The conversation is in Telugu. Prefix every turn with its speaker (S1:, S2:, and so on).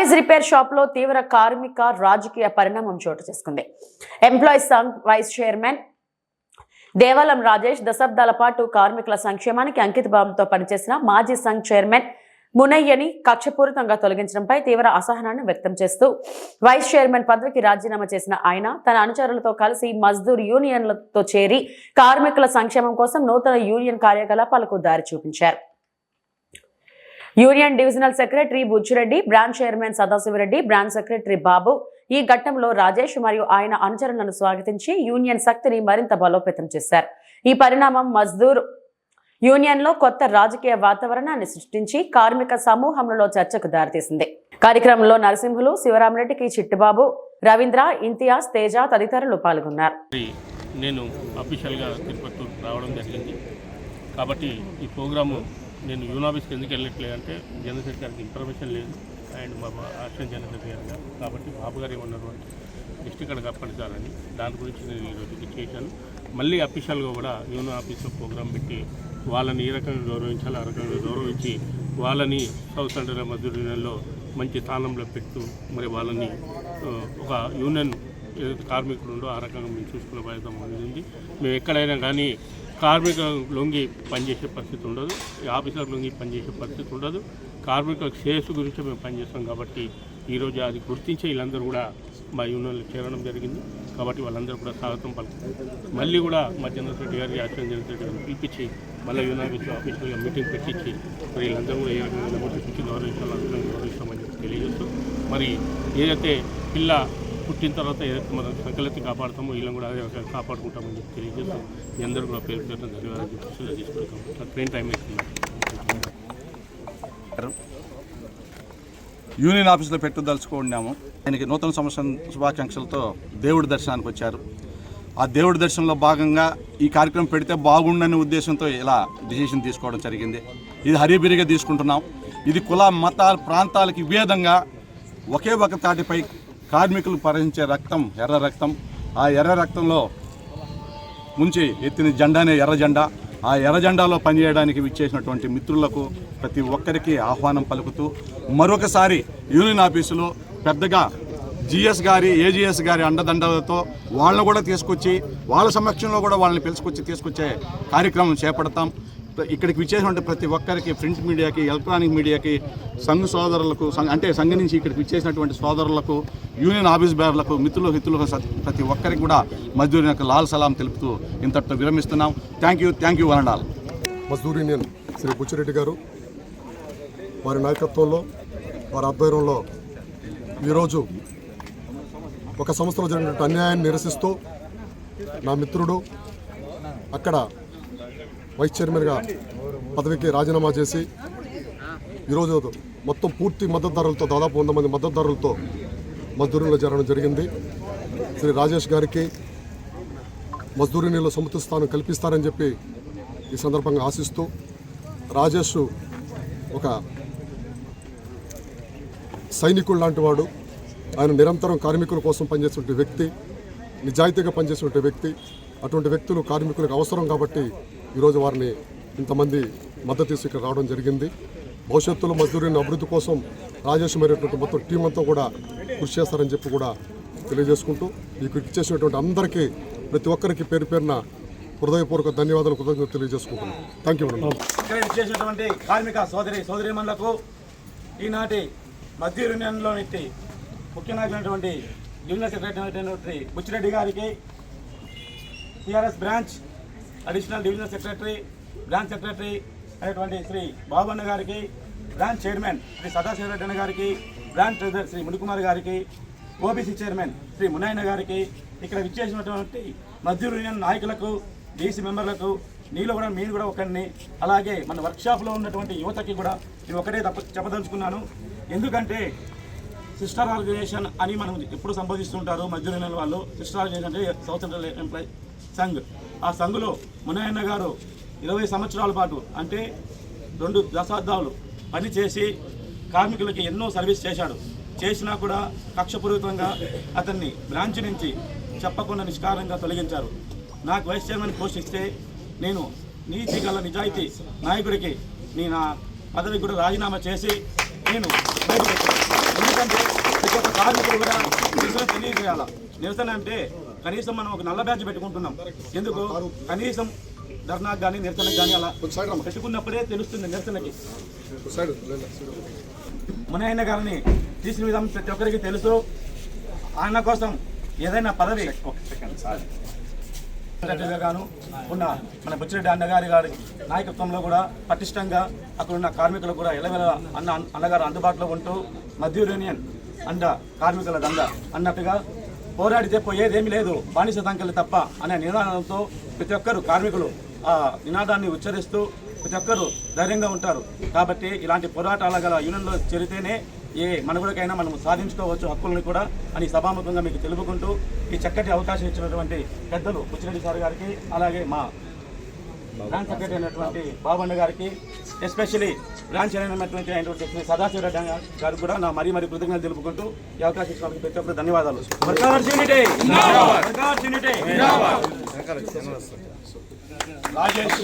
S1: గ్యారేజ్ రిపేర్ షాప్లో తీవ్ర కార్మిక రాజకీయ పరిణామం చోటు చేసుకుంది. Employees Sangh vice chairman Devalam Rajesh దశాబ్దాల పాటు కార్మికుల సంక్షేమానికి అంకితభావంతో పనిచేసిన మాజీ సంఘ్ చైర్మన్ మునయ్యని కక్షపూరితంగా తొలగించడంపై తీవ్ర అసహనాన్ని వ్యక్తం చేస్తూ వైస్ చైర్మన్ పదవికి రాజీనామా చేసిన ఆయన తన అనుచరులతో కలిసి మజ్దూర్ యూనియన్లతో చేరి కార్మికుల సంక్షేమం కోసం నూతన యూనియన్ కార్యకలాపాలకు దారి చూపించారు. Union divisional secretary Buchireddy branch chairman Sadashivareddy branch secretary Babu. ఈ ఘట్టంలో రాజేష్ మరియు ఆయన అనుచరులను స్వాగతించి యూనియన్ శక్తిని మరింత బలోపేతం చేశారు. ఈ పరిణామం మజ్దూర్ యూనియన్లో కొత్త రాజకీయ వాతావరణాన్ని సృష్టించి కార్మిక సమూహంలో చర్చకు దారితీసింది. కార్యక్రమంలో నరసింహులు శివరామరెడ్డికి చిట్టుబాబు రవీంద్ర ఇంతియాజ్ తేజ తదితరులు పాల్గొన్నారు.
S2: నేను అఫీషియల్గా తిరుపతి రావడం జరిగింది. కాబట్టి ఈ ప్రోగ్రాము నేను యూన్ ఆఫీస్కి ఎందుకు వెళ్ళట్లేదు అంటే జనసేన గారికి ఇన్ఫర్మేషన్ లేదు. అండ్ మా అసిస్టెంట్ జనసేన గారు కాబట్టి బాబు గారు ఏమన్నారు అంటే డిస్ట్రిక్ట్ అక్కడ కప్పనిచాలని దాని గురించి నేను ఈరోజు చేశాను. మళ్ళీ అఫీషియల్గా కూడా యూన్ ఆఫీస్లో ప్రోగ్రాం పెట్టి వాళ్ళని ఏ రకంగా గౌరవించాలో ఆ రకంగా గౌరవించి వాళ్ళని సౌత్ సెంట్రల్ మధ్యలో మంచి స్థానంలో పెట్టు మరి వాళ్ళని ఒక యూనియన్ ఏదైతే కార్మికుడు ఉందో ఆ రకంగా మేము చూసుకునే బాధ్యత ఉంది. మేము ఎక్కడైనా కానీ కార్మికులకు లొంగి పనిచేసే పరిస్థితి ఉండదు ఈ లొంగి పనిచేసే పరిస్థితి ఉండదు. కార్మికులకు శ్రేయస్సు గురించి మేము పనిచేస్తాం కాబట్టి ఈరోజు అది గుర్తించి వీళ్ళందరూ కూడా మా యూనియన్లో చేరడం జరిగింది. కాబట్టి వాళ్ళందరూ కూడా స్వాగతం పలుకుతారు. మళ్ళీ కూడా మా జనరల్ సెక్రటరీ గారికి అసిస్టెంట్ జనరల్ గారిని పిలిపించి మళ్ళీ యూనియన్ ఆఫీస్లో మీటింగ్ పెట్టించి మరి వీళ్ళందరూ కూడా ఏ రకంగా నమోదించి అందరం గౌరవిస్తామని తెలియజేస్తూ మరి ఏదైతే పిల్ల పుట్టిన తర్వాత ఏదైతే మనం సంకలెత్తి కాపాడుతామో వీళ్ళని కూడా అదే రకంగా కాపాడుకుంటామని చెప్పి తెలియజేస్తూ మీ అందరూ కూడా పేరు పేరున ధన్యవాదాలు చెప్పి తీసుకుంటాం ట్రైన్ టైం అవుతుంది
S3: యూనియన్ ఆఫీస్లో పెట్టుదలుచుకున్నాము. ఆయనకి నూతన సంవత్సరం శుభాకాంక్షలతో దేవుడి దర్శనానికి వచ్చారు. ఆ దేవుడి దర్శనంలో భాగంగా ఈ కార్యక్రమం పెడితే బాగుండనే ఉద్దేశంతో ఇలా డిసిషన్ తీసుకోవడం జరిగింది. ఇది హరిబిరిగా తీసుకుంటున్నాం. ఇది కుల మతాల ప్రాంతాలకి విభేదంగా ఒకే ఒక తాటిపై కార్మికులు పరించే రక్తం ఎర్ర రక్తం ఆ ఎర్ర రక్తంలో ముంచి ఎత్తిన జెండానే ఎర్ర జెండా. ఆ ఎర్ర జెండాలో పనిచేయడానికి విచ్చేసినటువంటి మిత్రులకు ప్రతి ఒక్కరికి ఆహ్వానం పలుకుతూ మరొకసారి యూనియన్ ఆఫీసులో పెద్దగా జిఎస్ గారి ఏజిఎస్ గారి అండదండలతో వాళ్ళని కూడా తీసుకొచ్చి వాళ్ళ సమక్షంలో కూడా వాళ్ళని పిలుచుకొచ్చి తీసుకొచ్చే కార్యక్రమం చేపడతాం. ఇక్కడికి విచ్చేసినటువంటి ప్రతి ఒక్కరికి ప్రింట్ మీడియాకి ఎలక్ట్రానిక్ మీడియాకి సంఘ సోదరులకు సంఘ- అంటే సంఘ నుంచి ఇక్కడికి విచ్చేసినటువంటి సోదరులకు యూనియన్ ఆఫీస్ బేర్లకు మిత్రులు హితులకు ప్రతి ఒక్కరికి కూడా మజ్దూర్ యొక్క లాల్ సలాం తెలుపుతూ ఇంతటితో విరమిస్తున్నాం. థ్యాంక్ యూ థ్యాంక్ యూ వనండాల్
S4: మజ్దూర్ యూనియన్ శ్రీ బుచ్చిరెడ్డి గారు వారి నాయకత్వంలో వారి ఆధ్వర్యంలో ఈరోజు ఒక సంవత్సరం జరిగినటువంటి అన్యాయాన్ని నిరసిస్తూ నా మిత్రుడు అక్కడ వైస్ చైర్మన్గా పదవికి రాజీనామా చేసి ఈరోజు మొత్తం పూర్తి మద్దతుదారులతో దాదాపు వంద మంది మద్దతుదారులతో మజ్దూరులో చేరడం జరిగింది. శ్రీ రాజేష్ గారికి మజ్దూరినీలో సముచిత స్థానం కల్పిస్తారని చెప్పి ఈ సందర్భంగా ఆశిస్తూ రాజేష్ ఒక సైనికుడు లాంటి వాడు. ఆయన నిరంతరం కార్మికుల కోసం పనిచేస్తున్న వ్యక్తి నిజాయితీగా పనిచేసే వ్యక్తి. అటువంటి వ్యక్తులు కార్మికులకు అవసరం కాబట్టి ఈరోజు వారిని ఇంతమంది మద్దతు తీసి ఇక్కడ రావడం జరిగింది. భవిష్యత్తులో మజ్దూరిని అభివృద్ధి కోసం రాజేష్ మరినటువంటి మొత్తం టీం అంతా కూడా కృషి చేస్తారని చెప్పి కూడా తెలియజేసుకుంటూ ఈ కృషి చేసినటువంటి అందరికీ ప్రతి ఒక్కరికి పేరు పేరున హృదయపూర్వక ధన్యవాదాలు కృతజ్ఞతలు తెలియజేసుకుంటున్నాను థ్యాంక్ యూ మేడం
S5: చేసినటువంటి కార్మిక సోదరి సోదరిమణులకు ఈనాటి మధ్య యూనియన్లోని ముఖ్య నాయకులైనటువంటి డివిజనల్ సెక్రటరీ బుచ్చిరెడ్డి గారికి TRS branch additional divisional secretary branch secretary అయినటువంటి శ్రీ బాబన్న గారికి బ్రాంచ్ చైర్మన్ శ్రీ సదాశివరెడ్డి అన్న గారికి బ్రాంచ్ ట్రెజర్ శ్రీ మునికుమార్ గారికి ఓబీసీ చైర్మన్ శ్రీ మునాయన గారికి ఇక్కడ విచ్చేసినటువంటి మధ్య యూనియన్ నాయకులకు డీసీ మెంబర్లకు నీలో కూడా మీరు కూడా ఒకరిని అలాగే మన వర్క్షాప్లో ఉన్నటువంటి యువతకి కూడా నేను ఒకటే తప్ప చెప్పదలుచుకున్నాను. ఎందుకంటే సిస్టర్ ఆర్గనైజేషన్ అని మనం ఎప్పుడు సంబోధిస్తుంటారు మధ్య యూనియన్ వాళ్ళు. సిస్టర్ ఆర్గనైజేషన్ అంటే సౌత్ సెంట్రల్ ఎంప్లాయ్ సంఘ్. ఆ సంఘులో మునయన్న గారు ఇరవై సంవత్సరాల పాటు అంటే రెండు దశాబ్దాలు పనిచేసి కార్మికులకి ఎన్నో సర్వీస్ చేశాడు. చేసినా కూడా కక్షపూరితంగా అతన్ని బ్రాంచ్ నుంచి చెప్పకుండా నిష్కారంగా తొలగించారు. నాకు వైస్ చైర్మన్ పోస్ట్ ఇస్తే నేను నీతి గల నిజాయితీ నాయకుడికి నేను నా పదవి కూడా రాజీనామా చేసి నేను బయటకు కార్మికులు కూడా చేయాలా నిరసన అంటే కనీసం మనం ఒక నల్ల బ్యాడ్జ్ పెట్టుకుంటున్నాం. ఎందుకు? కనీసం ధర్నాకు కానీ నిరసనకు కానీ అలా పెట్టుకున్నప్పుడే తెలుస్తుంది నిరసనకి.
S4: సైడ్
S5: మునయ్య గారిని తీసిన విధానం ప్రతి ఒక్కరికి తెలుసు. ఆయన కోసం ఏదైనా పదవి గాను ఉన్న మన బుచ్చిరెడ్డి అన్నగారి గారి నాయకత్వంలో కూడా పటిష్టంగా అక్కడ ఉన్న కార్మికులు కూడా ఎలవెల అన్న అన్నగారు అందుబాటులో ఉంటూ మధ్య యూనియన్ అండ కార్మికుల దండ అన్నట్టుగా పోరాడితే పోయేదేమీ లేదు. బానిస దంకలు తప్ప అనే నినాదంతో ప్రతి ఒక్కరు కార్మికులు ఆ నినాదాన్ని ఉచ్చరిస్తూ ప్రతి ఒక్కరు ధైర్యంగా ఉంటారు. కాబట్టి ఇలాంటి పోరాటాల గల యూనియన్లో చేరితేనే ఏ మనుగడకైనా మనం సాధించుకోవచ్చు హక్కులను కూడా అని సభాముఖంగా మీకు తెలుపుకుంటూ ఈ చక్కటి అవకాశం ఇచ్చినటువంటి పెద్దలు బుచ్చిరెడ్డి సార్ గారికి అలాగే మా బ్రాంచ్ సెక్రటరీ అయినటువంటి బాబన్న గారికి ఎస్పెషలీ బ్రాంచ్ అయినటువంటి అయినటువంటి శ్రీ సదాశివరెడ్డి గారికి కూడా నా మరీ మరీ కృతజ్ఞతలు తెలుపుకుంటూ ఈ అవకాశం ఇచ్చినందుకు ప్రతి ఒక్కరు ధన్యవాదాలు! రాజేష్!